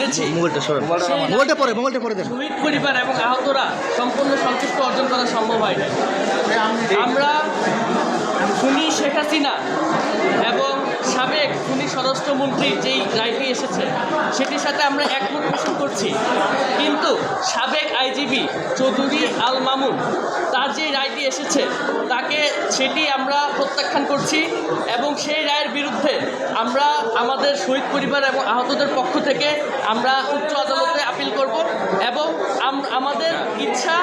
এনেছি মোবাইলটা পরে মোবাইলটা পরে দেন। শহীদ পরিবার এবং আহতরা সম্পূর্ণ সন্তুষ্ট অর্জন করা সম্ভব হয় না আমরা খুনি শেখ হাসিনা এবং সাবেক খুনি স্বরাষ্ট্রমন্ত্রী যেই রায়টি এসেছে সেটির সাথে আমরা একমত পোষণ করছি। কিন্তু সাবেক আইজিবি চৌধুরী আল মামুন তার যে রায়টি এসেছে সেটি আমরা প্রত্যাখ্যান করছি এবং সেই রায়ের বিরুদ্ধে আমরা আমাদের শহীদ পরিবার এবং আহতদের পক্ষ থেকে আমরা উচ্চ আদালতে আপিল করব এবং আমাদের ইচ্ছা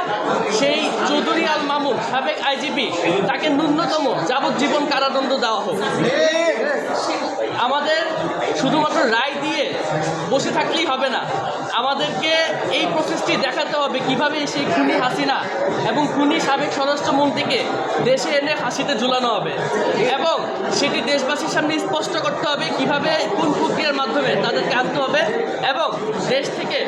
সেই চৌধুরী আল মামুন, সাবেক আইজিপি, তাকে ন্যূনতম যাবজ্জীবন কারাদণ্ড দেওয়া হোক। শুধুমাত্র রায় দিয়ে বসে থাকলেই হবে না। আমাদেরকে এই প্রসেসটি দেখাতে হবে কীভাবে সেই খুনি হাসিনা এবং খুনি সাবেক স্বরাষ্ট্রমন্ত্রীকে দেশে এনে হাসিতে ঝুলানো হবে এবং সেটি দেশবাসীর সামনে স্পষ্ট করতে হবে কীভাবে কোন প্রক্রিয়ার মাধ্যমে তাদেরকে আনতে হবে এবং দেশ থেকে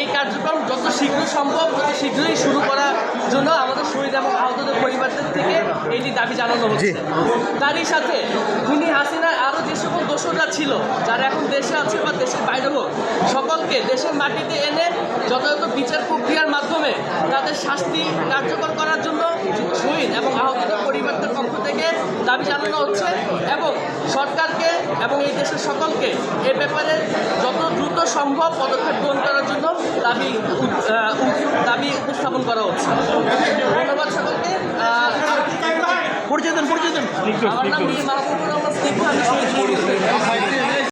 এই কার্যক্রম যত শীঘ্র সম্ভব তত শীঘ্রই শুরু করার জন্য আমাদের শহীদ এবং আহতদের পরিবারদের থেকে এটি দাবি জানানো হচ্ছে। তারই সাথে খুনি দোষররা ছিল, যারা এখন দেশে আছে বা দেশের বাইরে হোক, সকলকে দেশের মাটিতে এনে যথাযথ বিচার প্রক্রিয়ার মাধ্যমে তাদের শাস্তি কার্যকর করার জন্য শহীদ এবং আহতদের পরিবারদের পক্ষ থেকে দাবি জানানো হচ্ছে এবং সরকারকে এবং এই দেশের সকলকে এ ব্যাপারে যত দ্রুত সম্ভব পদক্ষেপ গ্রহণ করার জন্য দাবি দাবি উপস্থাপন করা হচ্ছে। পরিচয় দেন পরিচয় দেন।